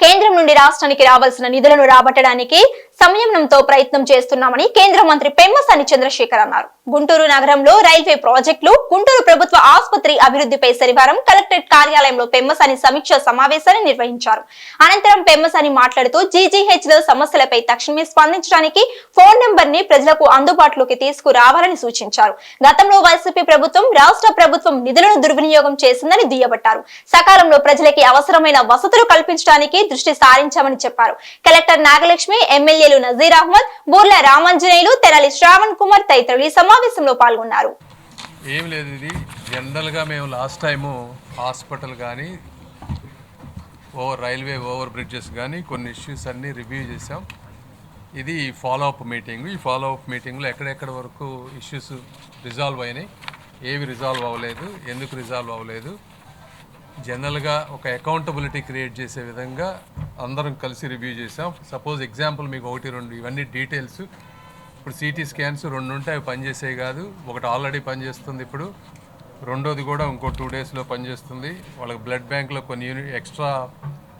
కేంద్రం నుండి రాష్ట్రానికి రావాల్సిన నిధులను రాబట్టడానికి సంయమనంతో ప్రయత్నం చేస్తున్నామని కేంద్ర మంత్రి పెమ్మసాని చంద్రశేఖర్ అన్నారు. గుంటూరు నగరంలో రైల్వే ప్రాజెక్టులు గుంటూరు ప్రభుత్వ ఆసుపత్రి అభివృద్ధిపై శనివారం కలెక్టరేట్ కార్యాలయంలో పెమ్మసాని సమీక్ష సమావేశాన్ని నిర్వహించారు. అనంతరం పెమ్మసాని మాట్లాడుతూ జీజీహెచ్లో సమస్యలపై తక్షణమే స్పందించడానికి ఫోన్ నెంబర్ని ప్రజలకు అందుబాటులోకి తీసుకురావాలని సూచించారు. గతంలో వైసీపీ ప్రభుత్వం రాష్ట్ర ప్రభుత్వం నిధులను దుర్వినియోగం చేసిందని దుయ్యబట్టారు. సకాలంలో ప్రజలకి అవసరమైన వసతులు కల్పించడానికి దృష్టి సారించామని చెప్పారు. కలెక్టర్ నాగలక్ష్మి ఎమ్మెల్యేలు నజీర్ అహ్మద్ బూర్ల రామాంజనేయులు తెనాలి శ్రావణ్ కుమార్ తదితరులు ఈ సమావేశంలో పాల్గొన్నారు. ఏం లేదు ఇది. జనరల్గా మేము లాస్ట్ టైము హాస్పిటల్ కానీ ఓవర్ రైల్వే ఓవర్ బ్రిడ్జెస్ కానీ కొన్ని ఇష్యూస్ అన్నీ రివ్యూ చేసాం ఇది ఫాలో అప్ మీటింగ్ ఈ ఫాలో అప్ మీటింగ్లో ఎక్కడెక్కడ వరకు ఇష్యూస్ రిజాల్వ్ అయినాయి ఏవి రిజాల్వ్ అవ్వలేదు ఎందుకు రిజాల్వ్ అవ్వలేదు జనరల్గా ఒక అకౌంటబిలిటీ క్రియేట్ చేసే విధంగా అందరం కలిసి రివ్యూ చేసాం. సపోజ్ ఎగ్జాంపుల్ మీకు ఒకటి రెండు ఇవన్నీ డీటెయిల్స్ ఇప్పుడు సిటీ స్కాన్స్ రెండు ఉంటే అవి పనిచేసేవి కాదు. ఒకటి ఆల్రెడీ పనిచేస్తుంది ఇప్పుడు. రెండోది కూడా ఇంకో టూ డేస్లో పనిచేస్తుంది. వాళ్ళకి బ్లడ్ బ్యాంక్లో కొన్ని యూనిట్ ఎక్స్ట్రా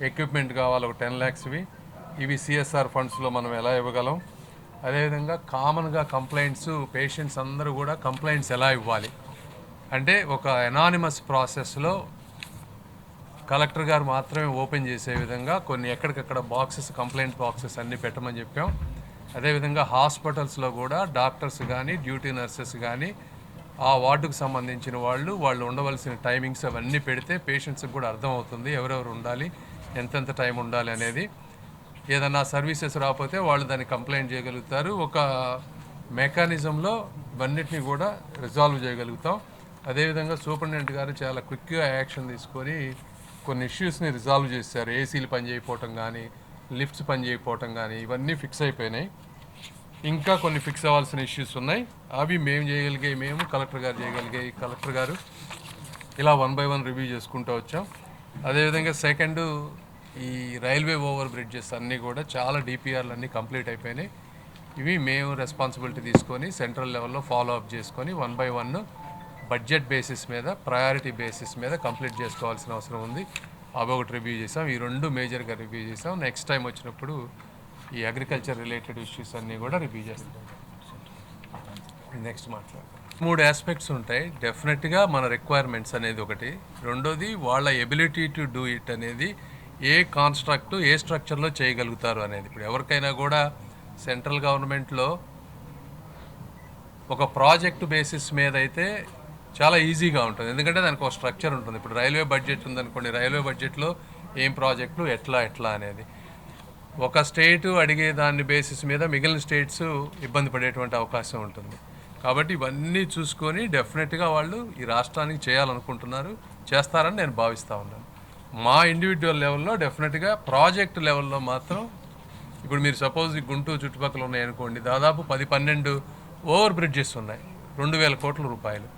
ఎక్విప్మెంట్ కావాలి ఒక టెన్ ల్యాక్స్వి ఇవి సిఎస్ఆర్ ఫండ్స్లో మనం ఎలా ఇవ్వగలం? అదేవిధంగా కామన్గా కంప్లైంట్స్ పేషెంట్స్ అందరూ కూడా కంప్లైంట్స్ ఎలా ఇవ్వాలి? అంటే ఒక ఎనానిమస్ ప్రాసెస్లో కలెక్టర్ గారు మాత్రమే ఓపెన్ చేసే విధంగా కొన్ని ఎక్కడికక్కడ బాక్సెస్ కంప్లైంట్ బాక్సెస్ అన్నీ పెట్టమని చెప్పాం. అదేవిధంగా హాస్పిటల్స్లో కూడా డాక్టర్స్ కానీ డ్యూటీ నర్సెస్ కానీ ఆ వార్డుకు సంబంధించిన వాళ్ళు వాళ్ళు ఉండవలసిన టైమింగ్స్ అవన్నీ పెడితే పేషెంట్స్కి కూడా అర్థమవుతుంది ఎవరెవరు ఉండాలి ఎంతెంత టైం ఉండాలి అనేది. ఏదన్నా సర్వీసెస్ రాకపోతే వాళ్ళు దాన్ని కంప్లైంట్ చేయగలుగుతారు. ఒక మెకానిజంలో ఇవన్నిటిని కూడా రిజాల్వ్ చేయగలుగుతాం. అదేవిధంగా సూపరింటెండెంట్ గారు చాలా క్విక్గా యాక్షన్ తీసుకొని కొన్ని ఇష్యూస్ని రిజాల్వ్ చేశారు. ఏసీలు పనిచేయకపోవటం కానీ లిఫ్ట్స్ పనిచేయకపోవటం కానీ ఇవన్నీ ఫిక్స్ అయిపోయినాయి. ఇంకా కొన్ని ఫిక్స్ అవ్వాల్సిన ఇష్యూస్ ఉన్నాయి. అవి మేము చేయగలిగే మేము కలెక్టర్ గారు చేయగలిగే కలెక్టర్ గారు ఇలా వన్ బై వన్ రివ్యూ చేసుకుంటూ వచ్చాం. అదేవిధంగా సెకండ్ ఈ రైల్వే ఓవర్ బ్రిడ్జెస్ అన్నీ కూడా చాలా డిపిఆర్లు అన్నీ కంప్లీట్ అయిపోయినాయి. ఇవి మేము రెస్పాన్సిబిలిటీ తీసుకొని సెంట్రల్ లెవెల్లో ఫాలో అప్ చేసుకొని one by one budget basis మీద ప్రయారిటీ బేసిస్ మీద కంప్లీట్ చేసుకోవాల్సిన అవసరం ఉంది. అవి ఒకటి రివ్యూ చేసాం ఈ రెండు మేజర్గా రివ్యూ చేసాం నెక్స్ట్ టైం వచ్చినప్పుడు ఈ అగ్రికల్చర్ రిలేటెడ్ ఇష్యూస్ అన్నీ కూడా రివ్యూ చేస్తాం. నెక్స్ట్ మాట్లాడదాం. మూడు ఆస్పెక్ట్స్ ఉంటాయి. డెఫినెట్గా మన రిక్వైర్మెంట్స్ అనేది ఒకటి. రెండోది వాళ్ళ ఎబిలిటీ టు డూ ఇట్ అనేది ఏ కాన్స్ట్రక్ట్ ఏ స్ట్రక్చర్లో చేయగలుగుతారు అనేది. ఇప్పుడు ఎవరికైనా కూడా సెంట్రల్ గవర్నమెంట్లో ఒక ప్రాజెక్ట్ బేసిస్ మీద అయితే చాలా ఈజీగా ఉంటుంది. ఎందుకంటే దానికి ఒక స్ట్రక్చర్ ఉంటుంది. ఇప్పుడు రైల్వే బడ్జెట్ ఉందనుకోండి రైల్వే బడ్జెట్లో ఏం ప్రాజెక్టులు ఎట్లా ఎట్లా అనేది. ఒక స్టేటు అడిగే దాని బేసిస్ మీద మిగిలిన స్టేట్స్ ఇబ్బంది పడేటువంటి అవకాశం ఉంటుంది. కాబట్టి ఇవన్నీ చూసుకొని డెఫినెట్గా వాళ్ళు ఈ రాష్ట్రానికి చేయాలనుకుంటున్నారు చేస్తారని నేను భావిస్తూ ఉన్నాను. మా ఇండివిజువల్ లెవెల్లో డెఫినెట్గా ప్రాజెక్ట్ లెవెల్లో మాత్రం ఇప్పుడు మీరు సపోజ్ ఈ గుంటూరు చుట్టుపక్కల ఉన్నాయనుకోండి దాదాపు పది పన్నెండు ఓవర్ బ్రిడ్జెస్ ఉన్నాయి. రెండు వేల కోట్ల రూపాయలు.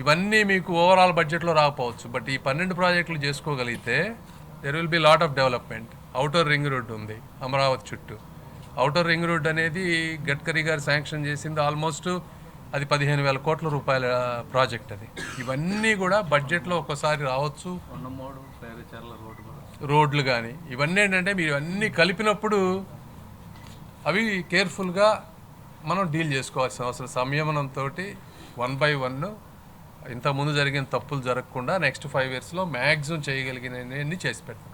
ఇవన్నీ మీకు ఓవరాల్ బడ్జెట్లో రాకపోవచ్చు బట్ ఈ పన్నెండు ప్రాజెక్టులు చేసుకోగలిగితే there will be lot of development outer ring road ఉంది అమరావతి చుట్టూ. అవుటర్ రింగ్ రోడ్ అనేది గడ్కరీ గారు శాంక్షన్ చేసింది ఆల్మోస్ట్ అది పదిహేను వేల కోట్ల రూపాయల ప్రాజెక్ట్ అది. ఇవన్నీ కూడా బడ్జెట్లో ఒక్కసారి రావచ్చు. రోడ్లు కానీ ఇవన్నీ ఏంటంటే మీరు అన్నీ కలిపినప్పుడు అవి కేర్ఫుల్గా మనం డీల్ చేసుకోవాల్సిన అవసరం. సంయమనంతో వన్ బై వన్ ఇంతకుముందు జరిగిన తప్పులు జరగకుండా నెక్స్ట్ ఫైవ్ ఇయర్స్లో మ్యాక్సిమం చేయగలిగినవన్నీ చేసి పెట్టాను